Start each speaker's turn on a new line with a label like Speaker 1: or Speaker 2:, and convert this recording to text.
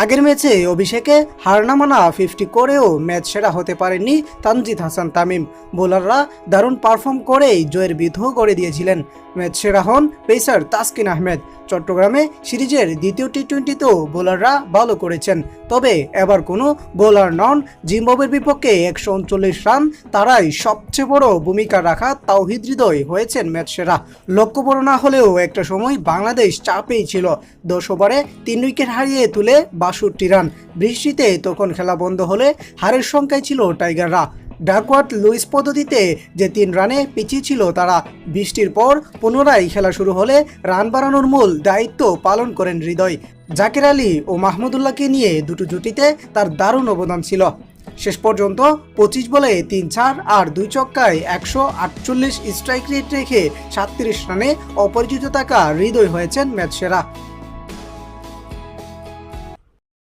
Speaker 1: আগের ম্যাচে অভিষেকে হার না মানা ফিফটি করেও ম্যাচ সেরা হতে পারেননি তানজিদ হাসান তামিম। বোলাররা দারুণ পারফর্ম করেই জয়ের বিধু করে দিয়েছিলেন। ম্যাচ সেরা হন পেসার তাসকিন আহমেদ। চট্টগ্রামে সিরিজের দ্বিতীয় টি টোয়েন্টিতেও বোলাররা ভালো করেছেন। তবে এবার কোনো বোলার নন জিম্বাবের বিপক্ষে একশো উনচল্লিশ রান, তারাই সবচেয়ে বড় ভূমিকা রাখা তাওহিদ হৃদয় হয়েছেন ম্যাচ সেরা। লক্ষ্য বড় না হলেও একটা সময় বাংলাদেশ চাপেই ছিল। দশ ওভারে তিন উইকেট হারিয়ে তুলে বাষট্টি রান। বৃষ্টিতে তখন খেলা বন্ধ হলে হারের সংখ্যায় ছিল টাইগাররা। ডাকওয়ার্ড লুইস পদ্ধতিতে যে তিন রানে পিছিয়ে ছিল তারা, বৃষ্টির পর পুনরায় খেলা শুরু হলে রান বাড়ানোর মূল দায়িত্ব পালন করেন হৃদয়। জাকির আলী ও মাহমুদুল্লাহকে নিয়ে দুটো জুটিতে তার দারুণ অবদান ছিল। শেষ পর্যন্ত পঁচিশ বলে তিন চার আর দুই চক্কায় একশো আটচল্লিশ স্ট্রাইক রেট রেখে সাতত্রিশ রানে অপরিচিত থাকা হৃদয় হয়েছেন ম্যাচ সেরা